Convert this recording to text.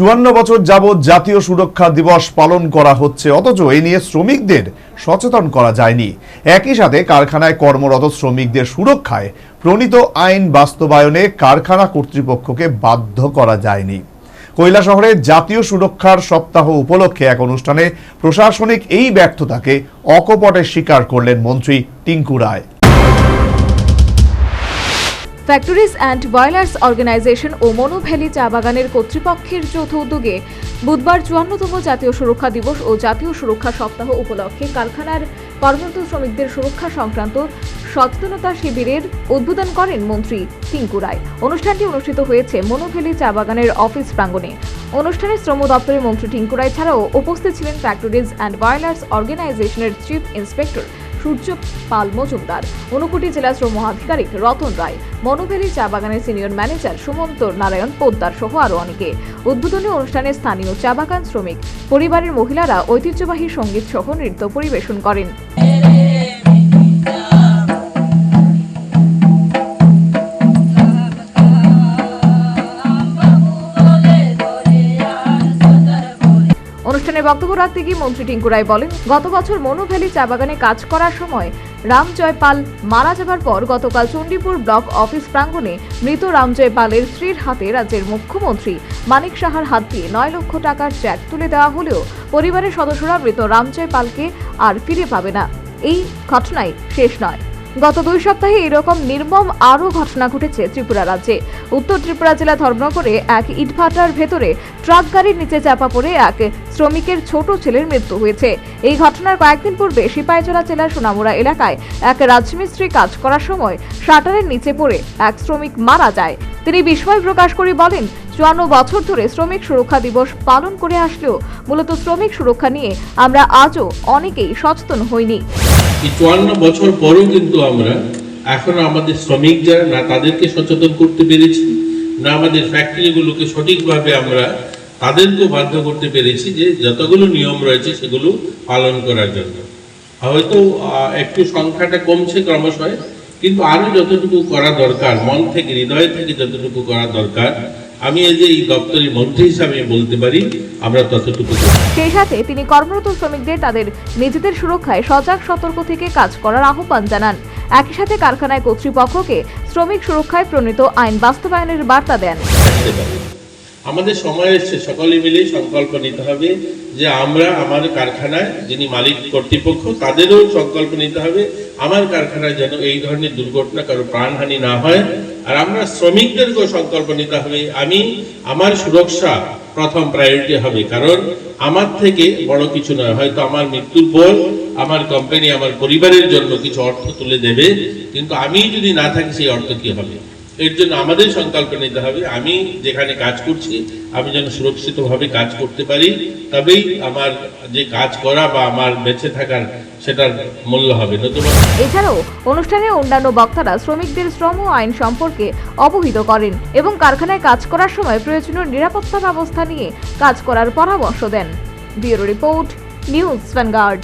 চুয়ান্ন বছর যাবৎ জাতীয় সুরক্ষা দিবস পালন করা হচ্ছে, অথচ এ নিয়ে শ্রমিকদের সচেতন করা যায়নি। একই সাথে কারখানায় কর্মরত শ্রমিকদের সুরক্ষায় প্রণীত আইন বাস্তবায়নে কারখানা কর্তৃপক্ষকে বাধ্য করা যায়নি। কৈলা শহরে জাতীয় সুরক্ষার সপ্তাহ উপলক্ষে এক অনুষ্ঠানে প্রশাসনিক এই ব্যর্থতাকে অকপটে স্বীকার করলেন মন্ত্রী Tinku Roy. Factories and boilers organisation ও মনোভ্যালি চা বাগানের কর্তৃপক্ষের যৌথ উদ্যোগে বুধবার চুয়ান্নতম জাতীয় সুরক্ষা দিবস ও জাতীয় সুরক্ষা সপ্তাহ উপলক্ষে কারখানার কর্মরত শ্রমিকদের সুরক্ষা সংক্রান্ত সচেতনতা শিবিরের উদ্বোধন করেন মন্ত্রী টিঙ্কু রায়। অনুষ্ঠানটি অনুষ্ঠিত হয়েছে মনোভ্যালি চা বাগানের অফিস প্রাঙ্গণে। অনুষ্ঠানে শ্রম দপ্তরের মন্ত্রী টিঙ্কু রায় ছাড়াও উপস্থিত ছিলেন ফ্যাক্টরিজ অ্যান্ড বয়লার্স অর্গানাইজেশনের চিফ ইন্সপেক্টর সূর্য পাল মজুমদার। ঊনকোটি জেলা শ্রম আধিকারিক রতন রায় মনোভেলি চা বাগানের সিনিয়র ম্যানেজার সুমন্ত নারায়ণ পোদ্দার সহ আরও অনেকে। উদ্বোধনী অনুষ্ঠানে স্থানীয় চা বাগান শ্রমিক, পরিবারের মহিলারা ঐতিহ্যবাহী সংগীত সহ নৃত্য পরিবেশন করেন। অনুষ্ঠানে বক্তব্য রাখতে গিয়ে মন্ত্রী টিঙ্কু রায় বলেন, গত বছর মনোভ্যালি চা বাগানে কাজ করার সময় রামজয় পাল মারা যাবার পর গতকাল চণ্ডীপুর ব্লক অফিস প্রাঙ্গণে মৃত রামজয় পালের স্ত্রীর হাতে রাজ্যের মুখ্যমন্ত্রী মানিক সাহার হাত দিয়ে নয় লক্ষ টাকার চেক তুলে দেওয়া হলেও পরিবারের সদস্যরা মৃত রামজয় পালকে আর ফিরে পাবে না। এই ঘটনাই শেষ নয়। গত দুই সপ্তাহে এরকম নির্মম আরও ঘটনা ঘটেছে ত্রিপুরা রাজ্যে। উত্তর ত্রিপুরা জেলা ধর্মনগরে এক ইটভাটার ভেতরে ট্রাক গাড়ির নিচে চাপা পড়ে এক শ্রমিকের ছোট ছেলের মৃত্যু হয়েছে। এই ঘটনার কয়েকদিন পূর্বে সিপাহীজলা জেলার সোনামুড়া এলাকায় এক রাজমিস্ত্রি কাজ করার সময় শাটারের নিচে পড়ে এক শ্রমিক মারা যায়। তিনি বিস্ময় প্রকাশ করে বলেন, চুয়ান্ন বছর ধরে শ্রমিক সুরক্ষা দিবস পালন করে আসলেও মূলত শ্রমিক সুরক্ষা নিয়ে আমরা আজও অনেকেই সচেতন হইনি। চুয়ান্ন বছর পরেও কিন্তু আমরা এখনও আমাদের শ্রমিক যারা, না তাদেরকে সচেতন করতে পেরেছি, না আমাদের ফ্যাক্টরিগুলোকে সঠিকভাবে আমরা তাদেরকেও বাধ্য করতে পেরেছি যে যতগুলো নিয়ম রয়েছে সেগুলো পালন করার জন্য। হয়তো একটু সংখ্যাটা কমছে ক্রমশ কিন্তু আরও যতটুকু করা দরকার মন থেকে হৃদয় থেকে যতটুকু করা দরকার আমি এই যে এই দপ্তরের মন্ত্রী হিসাবে বলতে পারি আমরা ততটুকু সেই সাথে তিনি কর্মরত শ্রমিকদের তাদের নিজেদের সুরক্ষায় সজাগ সতর্ক থেকে কাজ করার আহ্বান জানান। একই সাথে কারখানায় কর্তৃপক্ষকে শ্রমিক সুরক্ষায় প্রণীত আইন বাস্তবায়নের বার্তা দেন। আমাদের সময় এসছে, সকলে মিলে সংকল্প নিতে হবে যে আমরা আমার কারখানায় যিনি মালিক কর্তৃপক্ষ, তাদেরও সংকল্প নিতে হবে, আমার কারখানায় যেন এই ধরনের দুর্ঘটনা কারও প্রাণহানি না হয়। আর আমরা শ্রমিকদেরকেও সংকল্প নিতে হবে, আমি, আমার সুরক্ষা প্রথম প্রায়োরিটি হবে, কারণ আমার থেকে বড় কিছু নয়, হয়তো আমার মৃত্যুর পর আমার কোম্পানি আমার পরিবারের জন্য কিছু অর্থ তুলে দেবে, কিন্তু আমি যদি না থাকি, সেই অর্থ কি হবে? এর জন্য আমাদের সংকল্প নিতে হবে, আমি যেখানে কাজ করছি, আমি যেন সুরক্ষিতভাবে কাজ করতে পারি, তবেই আমার যে কাজ করা বা আমার বেঁচে থাকার সেটার মূল্য হবে। নতুবা এছাড়াও, অনুষ্ঠানে অন্যান্য বক্তারা শ্রমিকদের শ্রম আইন সম্পর্কে অবহিত করেন এবং কারখানায় কাজ করার সময় প্রয়োজনীয় নিরাপত্তা ব্যবস্থা নিয়ে কাজ করার পরামর্শ দেন। Bureau report, News Vanguard.